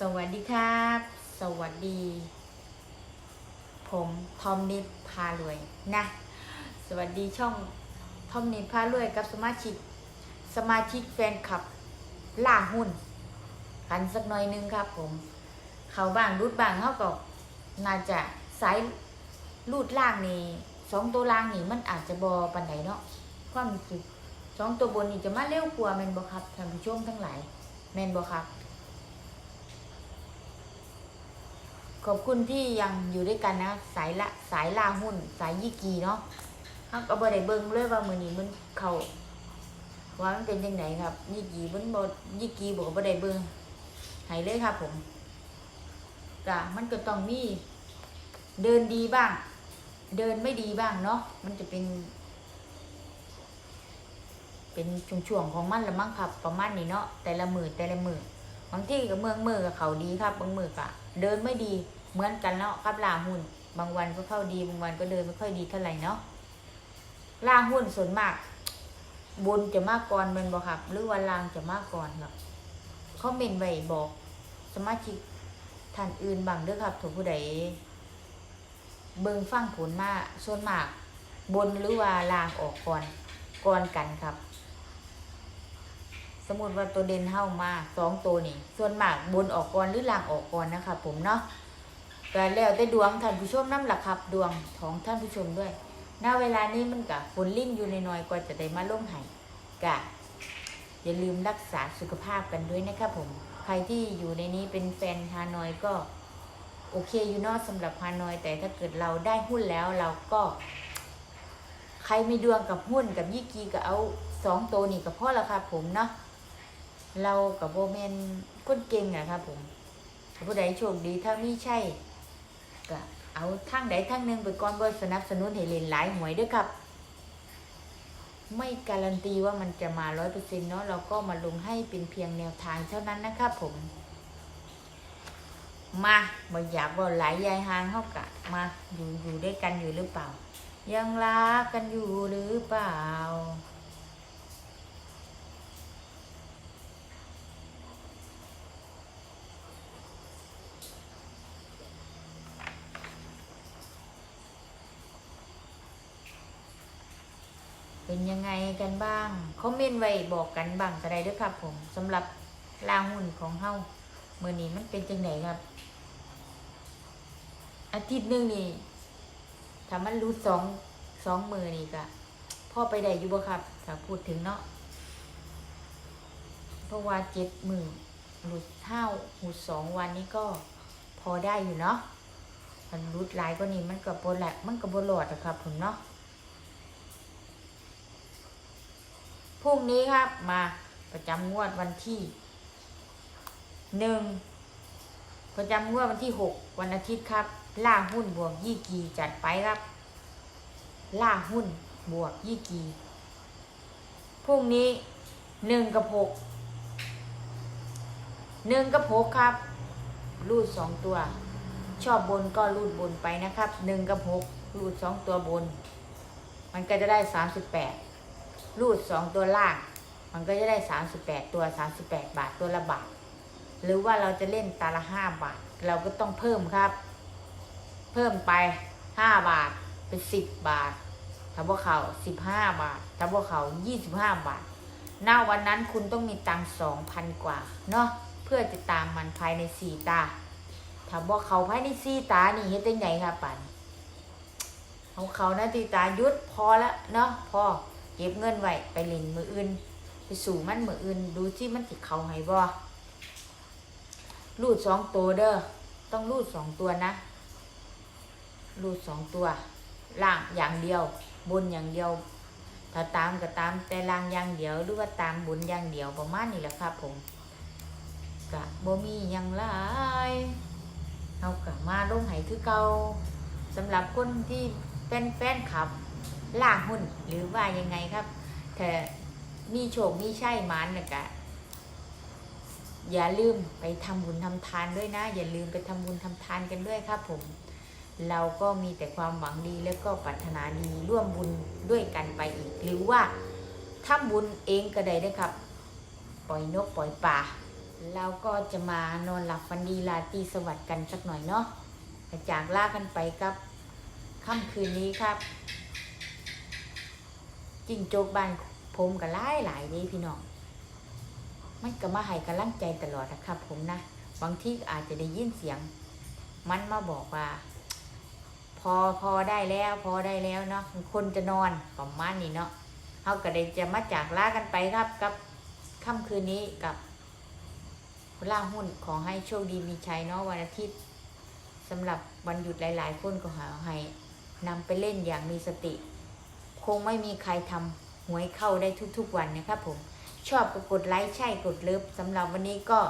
สวัสดีครับ สวัสดี ผมทอมนิดพารวยนะ สวัสดีช่องทอมนิดพารวยกับสมาชิก สมาชิกแฟนคลับล่าหุ้นกันสักหน่อยนึงครับ ผม เขาบางรูดบางเขาก็น่าจะสายรูดล่างนี่สองตัวล่างนี่มันอาจจะบอปันไหนเนาะความรู้สึกสองตัวบนนี่จะมาเร็วกว่าแมนบอครับท่านผู้ชมทั้งหลายแมนบอครับ ขอบคุณที่ยังอยู่ด้วยกันนะ สายละสายลาหุ้นสายยี่กีเนาะเขากบ่ได้เบิ่งเลยว่ามือนี้มันเขาว่ามันเป็นยังไงครับยี่กีมันบ่ยี่กีบอกบ่ได้เบิ่งให้เลยครับผมก็มันก็ต้องมีเดินดีบ้าง เดินไม่ดีบ้างเนาะมันจะเป็น เป็นช่วงๆของมันละมั้งครับ ประมาณนี้เนาะแต่ละมือแต่ละมือบางที่กับเมืองมือกับเขาดีครับบางมือก็ เดินไม่ดีเหมือนกันเนาะครับลาหุ้นบางวันก็เข้าดีบางวันก็เดินไม่ค่อยดีเท่าไหร่เนาะล่าหุ้นส่วนมากบนจะมากก่อนเป็นบ่ครับ หรือว่าลางจะมากก่อนครับเขาเมนไว้บอก สมาชิกท่านอื่นบางเด้อครับถูกผู้ใดเบิ่งฟังผลมาส่วนมาก บนหรือว่าลางออกก่อนก่อนกันครับ สมมติว่าตัวเด่นเข้ามาสองตัวนี่ ส่วนมากบนออกก่อนหรือล่างออกก่อนนะครับผมเนาะแต่แล้วแต่ดวงท่านผู้ชมน้ำหลักครับดวงของท่านผู้ชมด้วยณเวลานี้มันกะฝนลิ่นอยู่ในน้อยกว่าจะได้มาลงไห้กะอย่าลืมรักษาสุขภาพกันด้วยนะครับผม ใครที่อยู่ในนี้เป็นแฟนฮานอยก็ โอเคอยู่นอะสำหรับฮานอย แต่ถ้าเกิดเราได้หุ้นแล้วเราก็ ใครไมีดวงกับหุ้นกับยี่กีก็เอาสองตัวนี่กับพ่อละครับผมเนาะ เรากับโบเมนคนเก่งอะครับผมผู้ใดโชคดีถ้าไม่ใช่ก็เอาทางใดทางหนึ่งไปก่อนบ่สนับสนุนให้เล่นหลายหวยด้วยครับ ไม่การันตีว่ามันจะมาร้อยเปอร์เซ็นต์เนาะเราก็มาลงให้เป็นเพียงแนวทางเท่านั้นนะครับผม มาบ่อยากบ่หลายยายหางเข้ากะมาอยู่อยู่ด้วยกันอยู่หรือเปล่า ยังรักกันอยู่หรือเปล่า เป็นยังไงกันบ้างคอมเมนต์ไว้บอกกันบ้างก็ได้ด้วยครับผมสำหรับลาหุ่นของเฮาเมื่อนี้มันเป็นจังไหนครับ อาทิตย์หนึงนี่ถ้ามันรู้สองสองมือนี่ก็พ่อไปได้อยู่บ่ครับถ้าพูดถึงเนาะเพราะว่าเจ็ดมือหลุดเท่าหูสองวันนี้ก็พอได้อยู่เนาะมันรุดหลายก็นี่มันก็บนแหละมันก็บนหลอดอะครับผมเนาะ พรุ่งนี้ครับมาประจำงวดวันที่หนึ่งประจำงวดวันที่หกวันอาทิตย์ครับ ล่าหุ้นบวกยี่กีจัดไปครับ ล่าหุ้นบวกยี่กีพรุ่งนี้หนึ่งกับหกหนึ่งกับหกครับ รูดสองตัว ชอบบนก็รูดบนไปนะครับหนึ่งกับหกรูดสองตัวบน มันก็จะได้สามสิบแปด รูดสองตัวล่าง มันก็จะได้สามสิบแปดตัวสามสิบแปดบาทตัวละบาท หรือว่าเราจะเล่นตาละห้าบาท เราก็ต้องเพิ่มครับ เพิ่มไปห้าบาทเป็นสิบบาทถ้าพวกเขาสิบห้าบาทถ้าพวกเขายี่สิบห้าบาทหน้าวันนั้นคุณต้องมีตังสองพันกว่าเนาะเพื่อจะตามมันภายในสี่ตาถ้าบอกเขาภายในสี่ตานี่เฮ็ดได้ไงครับปันเอาเขานะตีตายุดพอแล้วเนาะพอ เก็บเงินไว้ไปเล่นมืออื่น ไปสู่มันมืออื่น ดูที่มันติดเขาให้บ่รูดสองตัวเด้อต้องรูดสองตัวนะรูดสองตัวล่างอย่างเดียว บนอย่างเดียว ถ้าตามก็ตามแต่ล่างอย่างเดียว หรือว่าตามบนอย่างเดียวประมาณนี้แหละครับผมกะบ่มีหยังหลายเอากะมาลงให้คือเก่าสำหรับคนที่เป็นแฟนคลับ ล่าหุ้นหรือว่ายังไงครับถ้ามีโชคมีใช่มันนะกะอย่าลืมไปทำบุญทำทานด้วยนะ อย่าลืมไปทำบุญทำทานกันด้วยครับผม เราก็มีแต่ความหวังดีแล้วก็ปรารถนาดีร่วมบุญด้วยกันไปอีก หรือว่าทำบุญเองก็ได้นะครับ ปล่อยนกปล่อยปลาเราก็จะมานอนหลับฝันดีราตีสวัสดิ์กันสักหน่อยเนาะจากลากันไปกับค่ำคืนนี้ครับ จิ้งโจกบ้านผมก็หลายหลายเดีพี่น้อง มันก็มาให้กำลังใจตลอดนะครับ ผมนะ บางทีอาจจะได้ยินเสียง มันมาบอกว่า พอพอได้แล้ว พอได้แล้วเนาะคนจะนอนประมาณนี้เนาะเขาก็ได้จะมาจากลากันไปครับกับค่ำคืนนี้กับล่าหุ้นขอให้โชคดีมีชัยเนาะวันอาทิตย์สำหรับวันหยุดหลาย ๆ คนก็หาให้นำไปเล่นอย่างมีสติ คงไม่มีใครทำหวยเข้าได้ทุกๆวันนะครับผม ชอบก็กดไลค์ใช่กดเลิฟสำหรับวันนี้ก็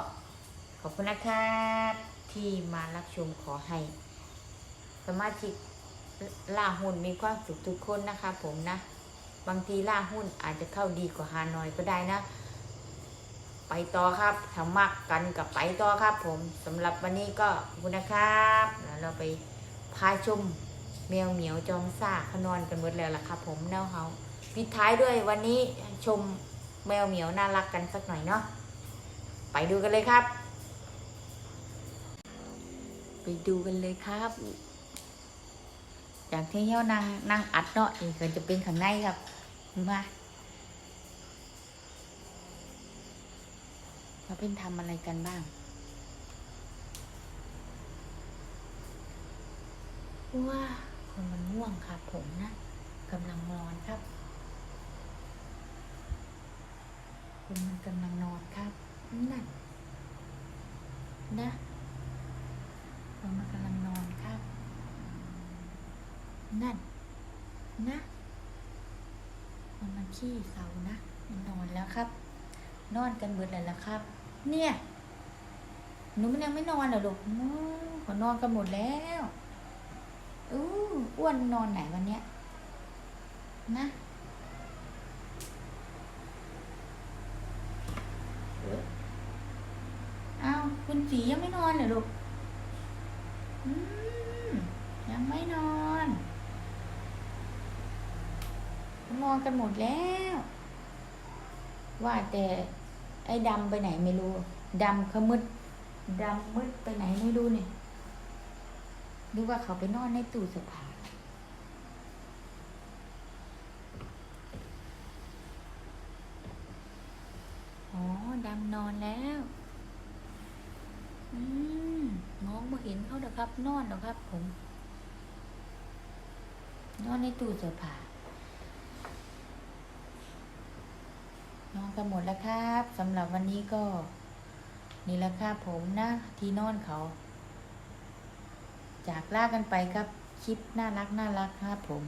ขอบคุณนะครับที่มารับชมขอให้สมาชิกล่าหุ้นมีความสุขทุกคนนะคะผมนะ บางทีล่าหุ้นอาจจะเข้าดีกว่าฮานอยก็ได้นะ ไปต่อครับถ้ามักกันกับไปต่อครับผมสำหรับวันนี้ก็ขอบคุณนะครับแล้วเราไปพาชม แมวเหมียวจอมซ่าเขานอนกันหมดแล้วล่ะครับผมแนวเฮาปิดท้ายด้วยวันนี้ชมแมวเหมียวน่ารักกันสักหน่อยเนาะไปดูกันเลยครับ ไปดูกันเลยครับจากที่เที่ยวนั่งนั่งอัดเนาะนี่ก็จะเป็นข้างในครับมาเราเป็นทำอะไรกันบ้างว้า คนมันง่วงครับผมนะกำลังนอนครับคนมันกำลังนอนครับนั่นนะคนมันกำลังนอนครับ นั่น นะมันมันขี้เขานะมันนอนแล้วครับ นอนกันเบิดแล้วละครับ เนี่ยหนูมันยังไม่นอนเหรอลูกขอนอนกันหมดแล้ว อู้อ้วนนอนไหนวันเนี้ยนะเอ้าคุณสียังไม่นอนเหรอลูกยังไม่นอนนอนกันหมดแล้ว ว่าแต่ไอ้ดำไปไหนไม่รู้ ดำเขมืดดำมืดไปไหนไม่รู้เนี่ย หรือว่าเขาไปนอนในตู้เสื้อผ้าอ๋อ ดำนอนแล้ว อืมมองม่เห็นเขาเด้อครับ นอนเด้อครับ ผม นอนในตู้เสื้อผ้านอนกันหมดแล้วครับสำหรับวันนี้ก็ นี่แหละครับผมนะ ที่นอนเขา จากลากันไปครับคลิปน่ารักน่ารักครับผม